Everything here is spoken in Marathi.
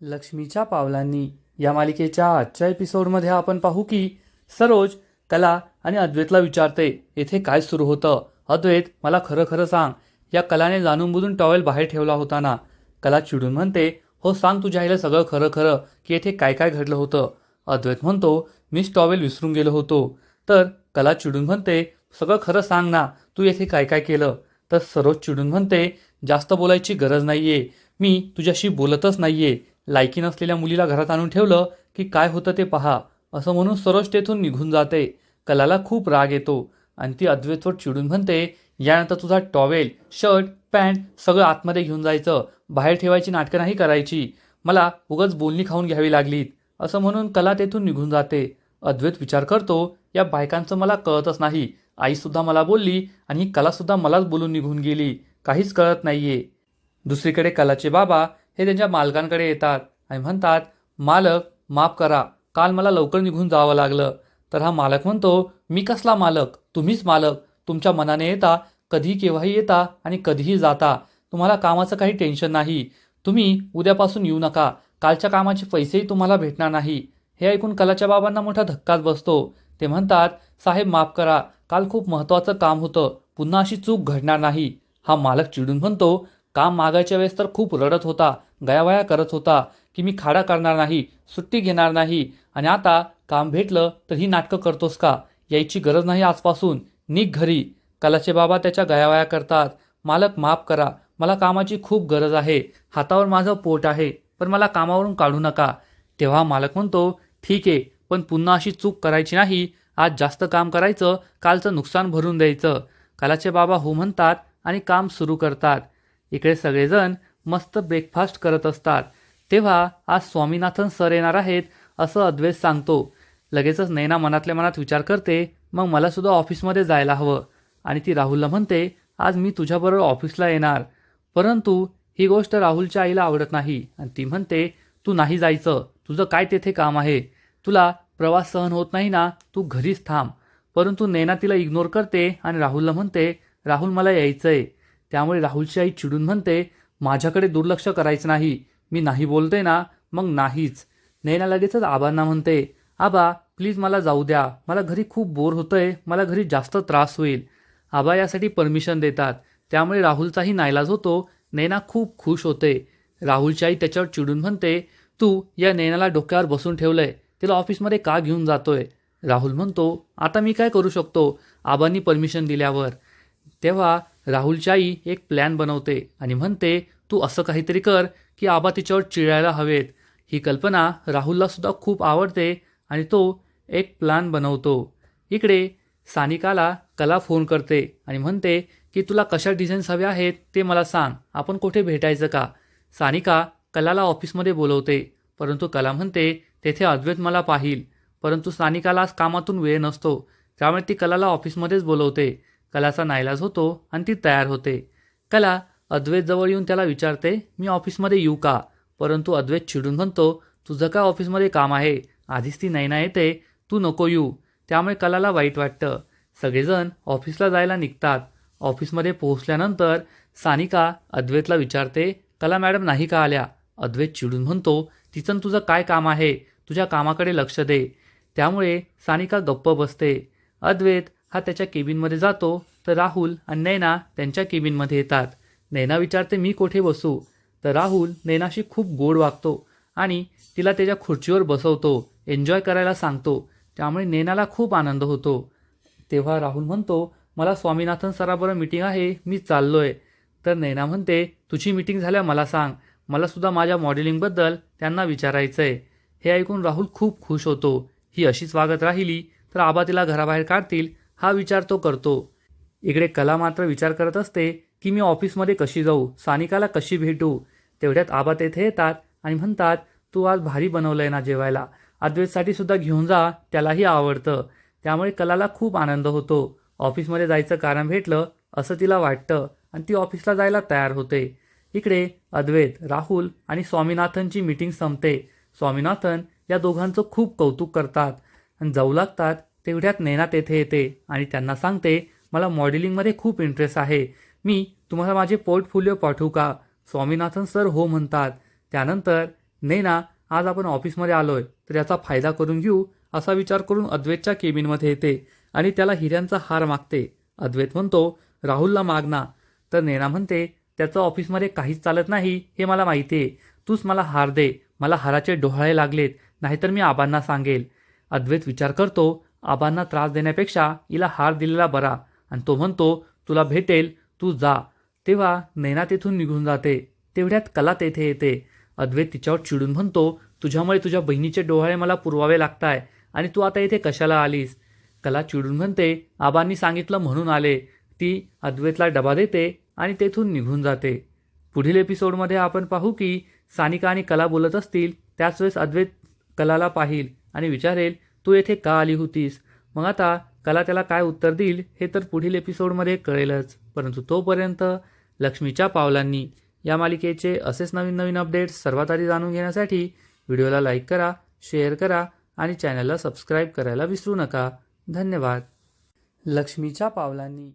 लक्ष्मीच्या पावलांनी. या मालिकेच्या आजच्या एपिसोडमध्ये आपण पाहू की सरोज कला आणि अद्वैतला विचारते येथे काय सुरू होतं? अद्वैत मला खरं खरं सांग. या कलाने जाणून बुजून टॉवेल बाहेर ठेवला होता ना कला चिडून म्हणते हो सांग तुझ्या आईला सगळं खरं खरं की येथे काय काय घडलं होतं. अद्वैत म्हणतो मीच टॉवेल विसरून गेलो होतो. तर कला चिडून म्हणते सगळं खरं सांग ना तू येथे काय काय केलं? तर सरोज चिडून म्हणते जास्त बोलायची गरज नाहीये. मी तुझ्याशी बोलतच नाहीये. लायकी नसलेल्या मुलीला घरात आणून ठेवलं की काय होतं ते पहा असं म्हणून सरोज तेथून निघून जाते. कलाला खूप राग येतो आणि ती अद्वैतवर चिडून म्हणते यानंतर तुझा टॉवेल शर्ट पॅन्ट सगळं आतमध्ये घेऊन जायचं. बाहेर ठेवायची नाटकं नाही करायची. मला उगच बोलणी खाऊन घ्यावी लागलीत. असं म्हणून कला तेथून निघून जाते. अद्वैत विचार करतो या बायकांचं मला कळतच नाही. आईसुद्धा मला बोलली आणि ही कलासुद्धा मलाच बोलून निघून गेली. काहीच कळत नाहीये. दुसरीकडे कलाचे बाबा हे त्यांच्या मालकांकडे येतात आणि म्हणतात मालक माफ करा. काल मला लवकर निघून जावं लागलं. तर हा मालक म्हणतो मी कसला मालक? तुम्हीच मालक. तुमच्या मनाने येता कधीही केव्हाही येता आणि कधीही जाता. तुम्हाला कामाचं काही टेन्शन नाही. तुम्ही उद्यापासून येऊ नका. कालच्या कामाचे पैसेही तुम्हाला भेटणार नाही. हे ऐकून कलाच्या बाबांना मोठा धक्काच बसतो. ते म्हणतात साहेब माफ करा. काल खूप महत्त्वाचं काम होतं. पुन्हा अशी चूक घडणार नाही. हा मालक चिडून म्हणतो काम मागायच्या वेळेस तर खूप रडत होता. गयावया करत होता की मी खाडा करणार नाही सुट्टी घेणार नाही. आणि आता काम भेटलं तर ही नाटकं करतोस का? यायची गरज नाही आजपासून. निघ घरी. कलाचे बाबा त्याच्या गयावया करतात. मालक माफ करा. मला कामाची खूप गरज आहे. हातावर माझं पोट आहे. पण मला कामावरून काढू नका. तेव्हा मालक म्हणतो ठीक आहे पण पुन्हा अशी चूक करायची नाही. आज जास्त काम करायचं कालचं नुकसान भरून द्यायचं. कालाचे बाबा हो म्हणतात आणि काम सुरू करतात. इकडे सगळेजण मस्त ब्रेकफास्ट करत असतात. तेव्हा आज स्वामीनाथन सर येणार आहेत असं अद्वैत सांगतो. लगेचच नैना मनातल्या मनात विचार करते मग मला सुद्धा ऑफिसमध्ये जायला हवं. आणि ती राहुलला म्हणते आज मी तुझ्याबरोबर ऑफिसला येणार. परंतु ही गोष्ट राहुलच्या आईला आवडत नाही. आणि ती म्हणते तू नाही जायचं. तुझं काय तेथे काम आहे? तुला प्रवास सहन होत नाही ना? तू घरीच थांब. परंतु नैना तिला इग्नोर करते आणि राहुलला म्हणते राहुल मला यायचं आहे त्यामुळे राहुलची आई चिडून म्हणते माझ्याकडे दुर्लक्ष करायचं नाही. मी नाही बोलते ना मग नाहीच. नैना लगेचच आबांना म्हणते आबा प्लीज मला जाऊ द्या. मला घरी खूप बोर होतंय. मला घरी जास्त त्रास होईल. आबा यासाठी परमिशन देतात. त्यामुळे राहुलचाही नाईलाज होतो. नैना खूप खुश होते. राहुलची आई त्याच्यावर चिडून म्हणते तू या नैनाला डोक्यावर बसून ठेवलंय. तिला ऑफिसमध्ये का घेऊन जातोय? राहुल म्हणतो आता मी काय करू शकतो? आबांनी परमिशन दिल्यावर. तेव्हा राहुलची आई एक प्लॅन बनवते आणि म्हणते तू असं काहीतरी कर की आबा तिच्यावर चिडायला हवेत. ही कल्पना राहुलला सुद्धा खूप आवडते आणि तो एक प्लॅन बनवतो. इकडे सानिकाला कला फोन करते आणि म्हणते की तुला कशा डिझाईन्स हव्या आहेत ते मला सांग. आपण कुठे भेटायचं का? सानिका कलाला ऑफिसमध्ये बोलवते परंतु कला म्हणते तेथे अद्वैत मला पाहिल. परंतु सानिकाला कामातून वेळ नसतो त्यामुळे ती कलाला ऑफिसमध्येच बोलवते. कलाचा नाईलाज होतो आणि ती तयार होते. कला अद्वैतजवळ येऊन त्याला विचारते मी ऑफिसमध्ये येऊ का? परंतु अद्वैत चिडून म्हणतो तुझं काय ऑफिसमध्ये काम आहे? आधीच ती नैना येते. तू नको येऊ. त्यामुळे कलाला वाईट वाटतं. सगळेजण ऑफिसला जायला निघतात. ऑफिसमध्ये पोहोचल्यानंतर सानिका अद्वैतला विचारते कला मॅडम नाही का आल्या? अद्वैत चिडून म्हणतो तिचं तुझं काय काम आहे? तुझ्या कामाकडे लक्ष दे. त्यामुळे सानिका गप्प बसते. अद्वैत हा त्याच्या केबिनमध्ये जातो तर राहुल आणि नैना त्यांच्या केबिनमध्ये येतात. नैना विचारते मी कोठे बसू? तर राहुल नैनाशी खूप गोड वागतो आणि तिला त्याच्या खुर्चीवर बसवतो एन्जॉय करायला सांगतो. त्यामुळे नैनाला खूप आनंद होतो. तेव्हा राहुल म्हणतो मला स्वामीनाथन सराबरोबर मीटिंग आहे मी चाललोय. तर नैना म्हणते तुझी मीटिंग झाल्या मला सांग. मला सुद्धा माझ्या मॉडेलिंगबद्दल त्यांना विचारायचं आहे हे ऐकून राहुल खूप खुश होतो. ही अशीच वागत राहिली तर आबा तिला घराबाहेर काढतील हा विचार तो करतो. इकडे कला मात्र विचार करत असते की मी ऑफिसमध्ये कशी जाऊ सानिकाला कशी भेटू? तेवढ्यात आबा तेथे येतात आणि म्हणतात तू आज भारी बनवलंय ना जेवायला. अद्वैतसाठी सुद्धा घेऊन जा त्यालाही आवडतं. त्यामुळे कलाला खूप आनंद होतो. ऑफिसमध्ये जायचं कारण भेटलं असं तिला वाटतं आणि ती ऑफिसला जायला तयार होते. इकडे अद्वैत राहुल आणि स्वामीनाथनची मीटिंग संपते. स्वामीनाथन या दोघांचं खूप कौतुक करतात आणि जाऊ लागतात तेवढ्यात नैना तेथे येते आणि त्यांना सांगते मला मॉडेलिंगमध्ये खूप इंटरेस्ट आहे. मी तुम्हाला माझे पोर्टफोलिओ पाठवू का? स्वामीनाथन सर हो म्हणतात. त्यानंतर नैना आज आपण ऑफिसमध्ये आलोय तर याचा फायदा करून घेऊ असा विचार करून अद्वैतच्या केबिनमध्ये येते आणि त्याला हिऱ्यांचा हार मागते. अद्वैत म्हणतो राहुलला मागना तर नैना म्हणते त्याचं ऑफिसमध्ये काहीच चालत नाही हे मला माहिती आहे तूच मला हार दे. मला हाराचे डोहाळे लागलेत नाहीतर मी आबांना सांगेल. अद्वैत विचार करतो आबांना त्रास देण्यापेक्षा हिला हार दिलेला बरा. आणि तो म्हणतो तुला भेटेल तू जा. तेव्हा नैना तेथून निघून जाते. तेवढ्यात कला तेथे येते. अद्वैत तिच्यावर चिडून म्हणतो तुझ्यामुळे तुझ्या बहिणीचे डोहाळे मला पुरवावे लागताय आणि तू आता इथे कशाला आलीस? कला चिडून म्हणते आबांनी सांगितलं म्हणून आले. ती अद्वैतला डबा देते आणि तेथून निघून जाते. पुढील एपिसोडमध्ये आपण पाहू की सानिका आणि कला बोलत असतील त्याच वेळेस अद्वैत कलाला पाहिल आणि विचारेल तू येथे का आली होतीस? मग आता कला त्याला काय उत्तर देईल हे तर पुढील एपिसोडमध्ये कळेलच. परंतु तोपर्यंत लक्ष्मीच्या पावलांनी या मालिकेचे असेच नवीन नवीन अपडेट्स सर्वात आधी जाणून घेण्यासाठी व्हिडिओला लाईक करा शेअर करा आणि चॅनलला सबस्क्राईब करायला विसरू नका. धन्यवाद. लक्ष्मीच्या पावलांनी